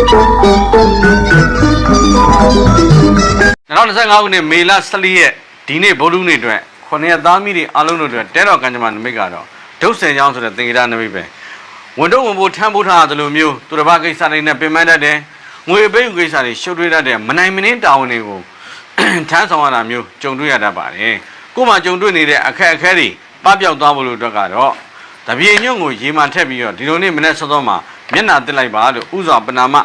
2025ခုနှစ်မေလ14ရက်ဒီနေ့ဗုဒ္ဓနေ့အတွက်ခொနည်းသားမိတွေအားလုံးတို့အတွက်တဲတော်ကံကြမ္မာနမိတ်ကတော့ဒုတ်ဆင်ချောင်းဆိုတဲ့သင်္ကေတနမိတ်ပဲဝန်တော့ဝန်ဖို့ထမ်းဖို့ထားသလိုမျိုးသူတစ်ပါးကိစ္စတွေနဲ့ပင်ပန်းတတ်တယ်ငွေပိတ်ကိစ္စတွေရှုပ်ထွေးတတ်တယ်မနိုင်မနှင်းတာဝန်တွေကိုထမ်းဆောင်ရတာမျိုးကြုံတွေ့ရတတ်ပါတယ်ကို့မှာကြုံတွေ့နေတဲ့အခက်အခဲတွေပပျောက်သွားဖို့လို့အတွက်ကတော့တပြေညွန့်ကိုရေမှန်ထက်ပြီးတော့ဒီလိုနေ့မနေ့စောစောမှာ မျက်နှာတက်လိုက်ပါလို့ဥစွာပနာမ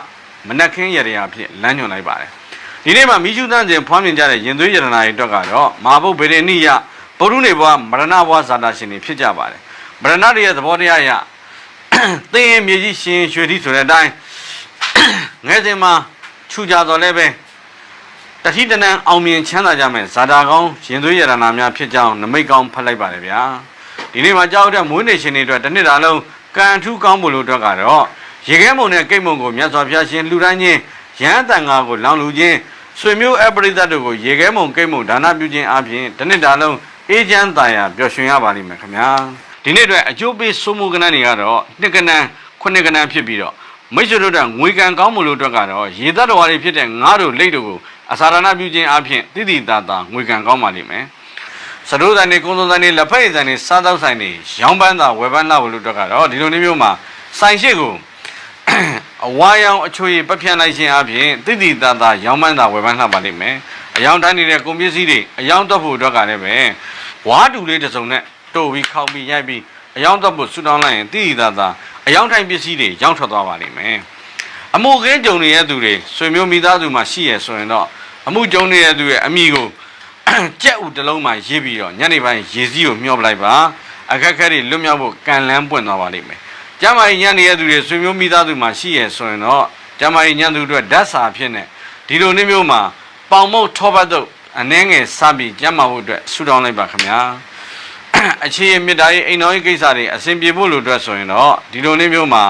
မနက်ခင်းရရဖြစ်လမ်းညွှန်လိုက်ပါတယ်ဒီနေ့မှာမိရှုသန့်စဉ်ဖွားမြင်ကြတဲ့ရင်သွေးရတနာတွေအတွက်ကတော့မဟာဘုတ်ဗေဒနိယဗုဒ္ဓနေဘွားမရဏဘွားဇာတာရှင်တွေဖြစ်ကြပါတယ်မရဏတွေရဲ့သဘောတရားအရသင်ရင်မြေကြီးရှင်ရွှေတိဆိုတဲ့အတိုင်းငယ်စဉ်မှာခြူကြတော်လည်းပဲတတိတနန်အောင်မြင်ချမ်းသာကြမယ်ဇာတာကောင်းရင်သွေးရတနာများဖြစ်ကြောင်းနမိတ်ကောင်းဖတ်လိုက်ပါတယ်ဗျာဒီနေ့မှာကြောက်တဲ့မွေးနေ့ရှင်တွေအတွက်တစ်နှစ်တာလုံးကံထူးကောင်းဖို့လို့အတွက်ကတော့ ရေခဲမုံနဲ့ကိတ်မုံကိုမြတ်စွာဘုရားရှင်လှူဒန်းခြင်းရဟန်းတန်ဃာကိုလောင်လူခြင်းဆွေမျိုးအပရိသတ်တို့ကိုရေခဲမုံကိတ်မုံဒါနပြုခြင်းအပြင်တစ်နှစ်တာလုံးအေးချမ်းသာယာပျော်ရွှင်ရပါလိမ့်မယ်ခင်ဗျာဒီနေ့အတွက်အကျိုးပေးစိုးမိုးကဏ္ဍတွေကတော့နှစ်ကဏ္ဍခုနှစ်ကဏ္ဍဖြစ်ပြီးတော့မိတ်ဆွေတို့ကငွေကံကောင်းမှုလို့အတွက်ကတော့ရေသက်တော်တွေဖြစ်တဲ့ငါးတို့လိတ်တို့ကိုအစာရဏပြုခြင်းအပြင်တိတိတသာငွေကံကောင်းပါလိမ့်မယ်စတိုးတန်နေကုန်းစုံတန်နေလက်ဖက်ရည်တန်နေစားတော့ဆိုင်နေရောင်းပန်းသာဝယ်ပန်းလာလို့တော့ကတော့ဒီလိုမျိုးမျိုးမှာဆိုင်ရှိကို အဝါရောင်အချွေပက်ဖြန့်လိုက်ခြင်းအပြင်တိတိတသာရောင်းပန်းသာဝယ်ပန်းလှပါလိမ့်မယ်အယောင်တိုင်းနေတဲ့ကုန်ပစ္စည်းတွေအယောင်တော့ဖို့အတွက်ကလည်းပဲဝါတူလေးတစ်စုံနဲ့တို့ပြီးခောက်ပြီးရိုက်ပြီးအယောင်တော့ဖို့ဆူတောင်းလိုက်ရင်တိတိတသာအယောင်တိုင်းပစ္စည်းတွေရောင်းထွက်သွားပါလိမ့်မယ်အမှုခင်းကြုံနေတဲ့သူတွေဆွေမျိုးမိသားစုမှာရှိရဆိုရင်တော့အမှုကြုံနေတဲ့သူရဲ့အမိကိုကြက်ဥတစ်လုံးမှရေးပြီးတော့ညနေပိုင်းရေစည်းကိုမျှောပလိုက်ပါအခက်အခဲတွေလွတ်မြောက်ဖို့ကံလန်းပွင့်သွားပါလိမ့်မယ်။ ကျမကြီးညနေရသူတွေဆွေမျိုးမိသားစုမှာရှိရဆိုရင်တော့ကျမကြီးညံသူတို့ဓာတ်စာဖြစ်နေဒီလိုနေ့မျိုးမှာပေါင်မုတ်ထောပတ်တို့အနှဲငယ်စပြီးကျမ်းမာဖို့အတွက်ဆူတောင်းလိုက်ပါခင်ဗျာ။အခြေအမြစ်တားရေးအိမ်တော်ရေးကိစ္စတွေအစဉ်ပြေဖို့လို့အတွက်ဆိုရင်တော့ဒီလိုနေ့မျိုးမှာ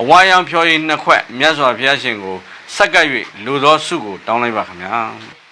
အဝါရောင်ဖြော်ရည်နှစ်ခွက်မြတ်စွာဘုရားရှင်ကိုစက္ကပ်၍လူသောစုကိုတောင်းလိုက်ပါခင်ဗျာ။